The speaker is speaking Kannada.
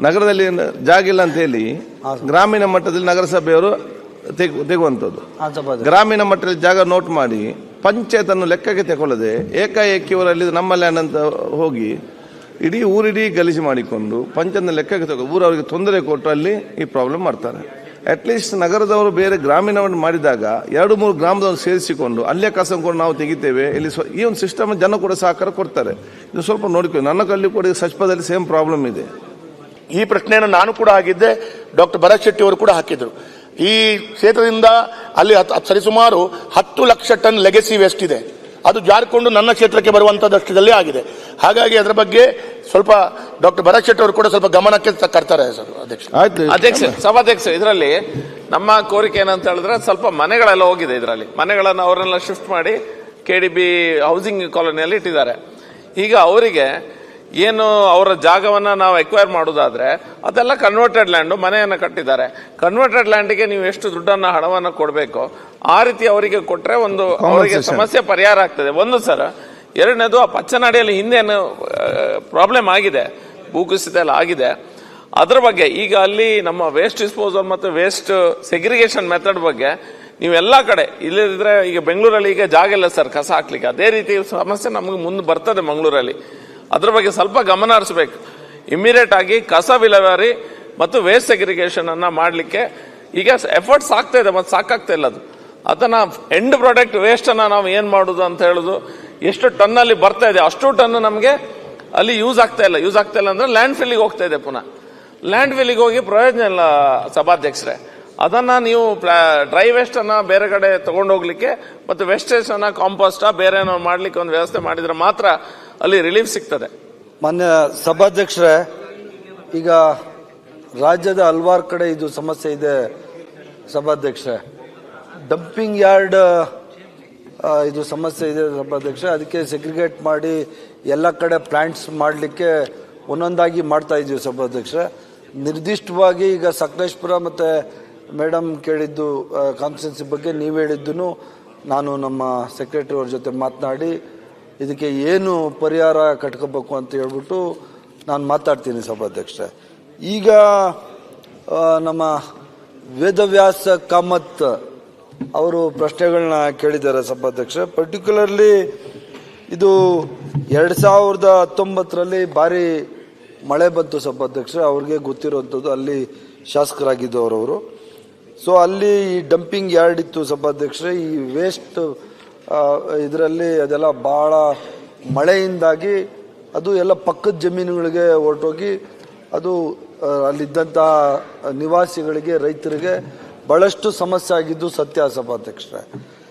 ನಗರದಲ್ಲಿ ಜಾಗ ಇಲ್ಲ ಅಂತ ಹೇಳಿ ಗ್ರಾಮೀಣ ಮಟ್ಟದಲ್ಲಿ ನಗರಸಭೆಯವರು ತೆಗ್- ತೆಗುವಂಥದ್ದು. ಗ್ರಾಮೀಣ ಮಟ್ಟದಲ್ಲಿ ಜಾಗ ನೋಟ್ ಮಾಡಿ ಪಂಚಾಯತ್ ಅನ್ನು ಲೆಕ್ಕಕ್ಕೆ ತಗೊಳ್ಳದೆ ಏಕಾಏಕಿ ಅವರಲ್ಲಿ ನಮ್ಮ ಲ್ಯಾಂಡ್ ಅಂತ ಹೋಗಿ ಇಡೀ ಊರಿಡೀ ಗಲೀಜು ಮಾಡಿಕೊಂಡು ಪಂಚಾಯತ್ನ ಲೆಕ್ಕಕ್ಕೆ ತಗೋ ಊರವರಿಗೆ ತೊಂದರೆ ಕೊಟ್ಟು ಅಲ್ಲಿ ಈ ಪ್ರಾಬ್ಲಮ್ ಮಾಡ್ತಾರೆ. ಅಟ್ಲೀಸ್ಟ್ ನಗರದವರು ಬೇರೆ ಗ್ರಾಮೀಣವನ್ನು ಮಾಡಿದಾಗ ಎರಡು ಮೂರು ಗ್ರಾಮದವರು ಸೇರಿಸಿಕೊಂಡು ಅಲ್ಲೇ ಕಸಕೊಂಡು ನಾವು ತೆಗಿತೇವೆ. ಇಲ್ಲಿ ಸ್ವ- ಈ ಒಂದು ಸಿಸ್ಟಮ್ ಜನ ಕೂಡ ಸಹಕಾರ ಕೊಡ್ತಾರೆ. ಇದು ಸ್ವಲ್ಪ ನೋಡಿಕೊಂಡು ನನ್ನ ಕಲ್ಲಿ ಕೂಡ ಈ ಸಚಿವದಲ್ಲಿ ಸೇಮ್ ಪ್ರಾಬ್ಲಮ್ ಇದೆ. ಈ ಪ್ರಶ್ನೆಯನ್ನು ನಾನು ಕೂಡ ಆಗಿದ್ದೆ ಡಾಕ್ಟರ್ ಭರತ್ ಶೆಟ್ಟಿ ಅವರು ಕೂಡ ಹಾಕಿದ್ರು. ಈ ಕ್ಷೇತ್ರದಿಂದ ಅಲ್ಲಿ ಸರಿಸುಮಾರು ಹತ್ತು ಲಕ್ಷ ಟನ್ ಲೆಗೆಸಿ ವೇಸ್ಟ್ ಇದೆ. ಅದು ಜಾರಿಕೊಂಡು ನನ್ನ ಕ್ಷೇತ್ರಕ್ಕೆ ಬರುವಂತದಷ್ಟದಲ್ಲಿ ಆಗಿದೆ. ಹಾಗಾಗಿ ಅದರ ಬಗ್ಗೆ ಸ್ವಲ್ಪ ಡಾಕ್ಟರ್ ಭರತ್ ಶೆಟ್ಟಿ ಅವರು ಕೂಡ ಸ್ವಲ್ಪ ಗಮನಕ್ಕೆ ತ- ತರ್ತಾರೆ ಸರ್ ಅಧ್ಯಕ್ಷ. ಆಯ್ತು. ಅಧ್ಯಕ್ಷ ಸಭಾಧ್ಯಕ್ಷ ಇದರಲ್ಲಿ ನಮ್ಮ ಕೋರಿಕೆ ಏನಂತ ಹೇಳಿದ್ರೆ ಸ್ವಲ್ಪ ಮನೆಗಳೆಲ್ಲ ಹೋಗಿದೆ ಇದರಲ್ಲಿ. ಮನೆಗಳನ್ನು ಅವರೆಲ್ಲ ಶಿಫ್ಟ್ ಮಾಡಿ ಕೆ ಡಿ ಬಿ ಹೌಸಿಂಗ್ ಕಾಲೋನಿಯಲ್ಲಿ ಇಟ್ಟಿದ್ದಾರೆ. ಈಗ ಅವರಿಗೆ ಏನು ಅವರ ಜಾಗವನ್ನು ನಾವು ಎಕ್ವೈರ್ ಮಾಡೋದಾದ್ರೆ ಅದೆಲ್ಲ ಕನ್ವರ್ಟೆಡ್ ಲ್ಯಾಂಡು ಮನೆಯನ್ನು ಕಟ್ಟಿದ್ದಾರೆ. ಕನ್ವರ್ಟೆಡ್ ಲ್ಯಾಂಡಿಗೆ ನೀವು ಎಷ್ಟು ದುಡ್ಡನ್ನು ಹಣವನ್ನು ಕೊಡಬೇಕು? ಆ ರೀತಿ ಅವರಿಗೆ ಕೊಟ್ಟರೆ ಒಂದು ಅವರಿಗೆ ಸಮಸ್ಯೆ ಪರಿಹಾರ ಆಗ್ತದೆ. ಒಂದು ಸರ್ ಎರಡನೇದು ಆ ಪಚ್ಚನಾಡಿಯಲ್ಲಿ ಹಿಂದೇನು ಪ್ರಾಬ್ಲಮ್ ಆಗಿದೆ ಭೂಕುಸಿತ ಎಲ್ಲ ಆಗಿದೆ. ಅದರ ಬಗ್ಗೆ ಈಗ ಅಲ್ಲಿ ನಮ್ಮ ವೇಸ್ಟ್ ಡಿಸ್ಪೋಸಲ್ ಮತ್ತು ವೇಸ್ಟ್ ಸೆಗ್ರಿಗೇಷನ್ ಮೆಥಡ್ ಬಗ್ಗೆ ನೀವೆಲ್ಲ ಕಡೆ ಇಲ್ಲದಿದ್ರೆ ಈಗ ಬೆಂಗಳೂರಲ್ಲಿ ಈಗ ಜಾಗ ಇಲ್ಲ ಸರ್ ಕಸ ಹಾಕ್ಲಿಕ್ಕೆ. ಅದೇ ರೀತಿ ಸಮಸ್ಯೆ ನಮಗೆ ಮುಂದೆ ಬರ್ತದೆ ಮಂಗಳೂರಲ್ಲಿ. ಅದ್ರ ಬಗ್ಗೆ ಸ್ವಲ್ಪ ಗಮನ ಹರಿಸಬೇಕು. ಇಮಿಡಿಯೇಟ್ ಆಗಿ ಕಸ ವಿಲೇವಾರಿ ಮತ್ತು ವೇಸ್ಟ್ ಸೆಗ್ರಿಗೇಷನ್ ಅನ್ನ ಮಾಡಲಿಕ್ಕೆ ಈಗ ಎಫರ್ಟ್ಸ್ ಆಗ್ತಾ ಇದೆ ಮತ್ತೆ ಸಾಕಾಗ್ತಾ ಇಲ್ಲ ಅದು. ಅದನ್ನ ಎಂಡ್ ಪ್ರಾಡಕ್ಟ್ ವೇಸ್ಟ್ ಅನ್ನ ನಾವು ಏನ್ ಮಾಡುದು ಅಂತ ಹೇಳುದು, ಎಷ್ಟು ಟನ್ ಅಲ್ಲಿ ಬರ್ತಾ ಇದೆ, ಅಷ್ಟು ಟನ್ ನಮಗೆ ಅಲ್ಲಿ ಯೂಸ್ ಆಗ್ತಾ ಇಲ್ಲ. ಯೂಸ್ ಆಗ್ತಾ ಇಲ್ಲ ಅಂದ್ರೆ ಲ್ಯಾಂಡ್ ಫಿಲ್ಲಿಗೆ ಹೋಗ್ತಾ ಇದೆ ಪುನಃ. ಲ್ಯಾಂಡ್ ಫಿಲ್ಲಿಗೆ ಹೋಗಿ ಪ್ರಯೋಜನ ಇಲ್ಲ ಸಭಾಧ್ಯಕ್ಷರೇ. ಅದನ್ನ ನೀವು ಡ್ರೈ ವೇಸ್ಟ್ ಅನ್ನ ಬೇರೆ ಕಡೆ ತಗೊಂಡೋಗ್ಲಿಕ್ಕೆ ಮತ್ತು ಅನ್ನ ಕಾಂಪೋಸ್ಟ್ ಬೇರೆ ಏನೋ ಮಾಡ್ಲಿಕ್ಕೆ ಒಂದು ವ್ಯವಸ್ಥೆ ಮಾಡಿದ್ರೆ ಮಾತ್ರ ಅಲ್ಲಿ ರಿಲೀಫ್ ಸಿಗ್ತದೆ. ಮಾನ್ಯ ಸಭಾಧ್ಯಕ್ಷರೇ, ಈಗ ರಾಜ್ಯದ ಹಲ್ವಾರು ಕಡೆ ಇದು ಸಮಸ್ಯೆ ಇದೆ ಸಭಾಧ್ಯಕ್ಷರೇ. ಡಂಪಿಂಗ್ ಯಾರ್ಡ್ ಇದು ಸಮಸ್ಯೆ ಇದೆ ಸಭಾಧ್ಯಕ್ಷ ಅದಕ್ಕೆ ಸೆಗ್ರಿಗೇಟ್ ಮಾಡಿ ಎಲ್ಲ ಕಡೆ ಪ್ಲಾಂಟ್ಸ್ ಮಾಡಲಿಕ್ಕೆ ಒಂದೊಂದಾಗಿ ಮಾಡ್ತಾ ಇದ್ದೀವಿ ಸಭಾಧ್ಯಕ್ಷ ನಿರ್ದಿಷ್ಟವಾಗಿ ಈಗ ಸಕಲೇಶ್ಪುರ ಮತ್ತು ಮೇಡಮ್ ಕೇಳಿದ್ದು ಕಾನ್ಸ್ಟಿಟ್ಯೂನ್ಸಿ ಬಗ್ಗೆ ನೀವು ಹೇಳಿದ್ದು ನಾನು ನಮ್ಮ ಸೆಕ್ರೆಟರಿ ಅವ್ರ ಜೊತೆ ಮಾತನಾಡಿ ಇದಕ್ಕೆ ಏನು ಪರಿಹಾರ ಕಟ್ಕೋಬೇಕು ಅಂತ ಹೇಳ್ಬಿಟ್ಟು ನಾನು ಮಾತಾಡ್ತೀನಿ ಸಭಾಧ್ಯಕ್ಷ ಈಗ ನಮ್ಮ ವೇದವ್ಯಾಸ ಕಾಮತ್ ಅವರು ಪ್ರಶ್ನೆಗಳನ್ನ ಕೇಳಿದ್ದಾರೆ ಸಭಾಧ್ಯಕ್ಷ ಪರ್ಟಿಕ್ಯುಲರ್ಲಿ ಇದು ಎರಡು ಸಾವಿರದ ಹತ್ತೊಂಬತ್ತರಲ್ಲಿ ಭಾರಿ ಮಳೆ ಬಂತು ಸಭಾಧ್ಯಕ್ಷ ಅವ್ರಿಗೆ ಗೊತ್ತಿರುವಂಥದ್ದು ಅಲ್ಲಿ ಶಾಸಕರಾಗಿದ್ದವರವರು. ಸೊ ಅಲ್ಲಿ ಈ ಡಂಪಿಂಗ್ ಯಾರ್ಡ್ ಇತ್ತು ಸಭಾಧ್ಯಕ್ಷರೇ. ಈ ವೇಸ್ಟ್ ಇದರಲ್ಲಿ ಅದೆಲ್ಲ ಭಾಳ ಮಳೆಯಿಂದಾಗಿ ಅದು ಎಲ್ಲ ಪಕ್ಕದ ಜಮೀನುಗಳಿಗೆ ಹೊರಟೋಗಿ ಅದು ಅಲ್ಲಿದ್ದಂಥ ನಿವಾಸಿಗಳಿಗೆ, ರೈತರಿಗೆ ಬಹಳಷ್ಟು ಸಮಸ್ಯೆ ಆಗಿದ್ದು ಸತ್ಯ ಸಭಾಧ್ಯಕ್ಷರೇ